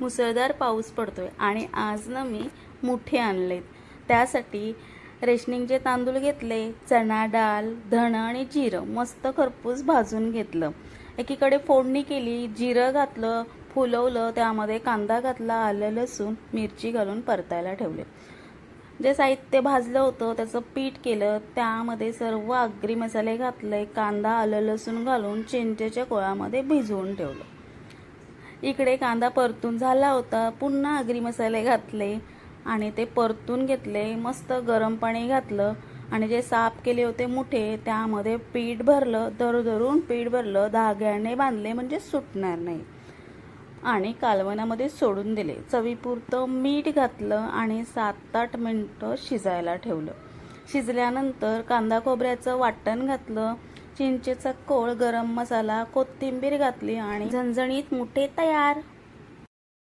मुसळधार पाऊस पडतोय आणि आज ना मी मुठे आणलेत. त्यासाठी रेशनिंगचे तांदूळ घेतले चणा डाळ धणं आणि जिरं मस्त खरपूस भाजून घेतलं. एकीकडे फोडणी केली जिरं घातलं फुलवलं त्यामध्ये कांदा घातला आलं लसूण मिरची घालून परतायला ठेवले. जे साहित्य भाजलं होतं त्याचं पीठ केलं त्यामध्ये सर्व आगरी मसाले घातले कांदा आलं लसूण घालून चिंचेच्या कोळामध्ये भिजवून ठेवलं. इकडे कांदा परतून झाला होता. पुन्हा आगरी मसाले घातले आणि ते परतून घेतले. मस्त गरम पाणी घातलं आणि जे साफ केले होते मुठे त्यामध्ये पीठ भरलं दरदरून पीठ भरलं धाग्याने बांधले म्हणजे सुटणार नाही. आणि कालवणामध्ये सोडून दिले. चवीपुरतं मीठ घातलं आणि सात आठ मिनटं शिजायला ठेवलं. शिजल्यानंतर कांदा खोबऱ्याचं वाटण घातलं. चिंचेचा कोळ गरम मसाला कोथिंबीर घातली आणि झणझणीत मुठे तयार.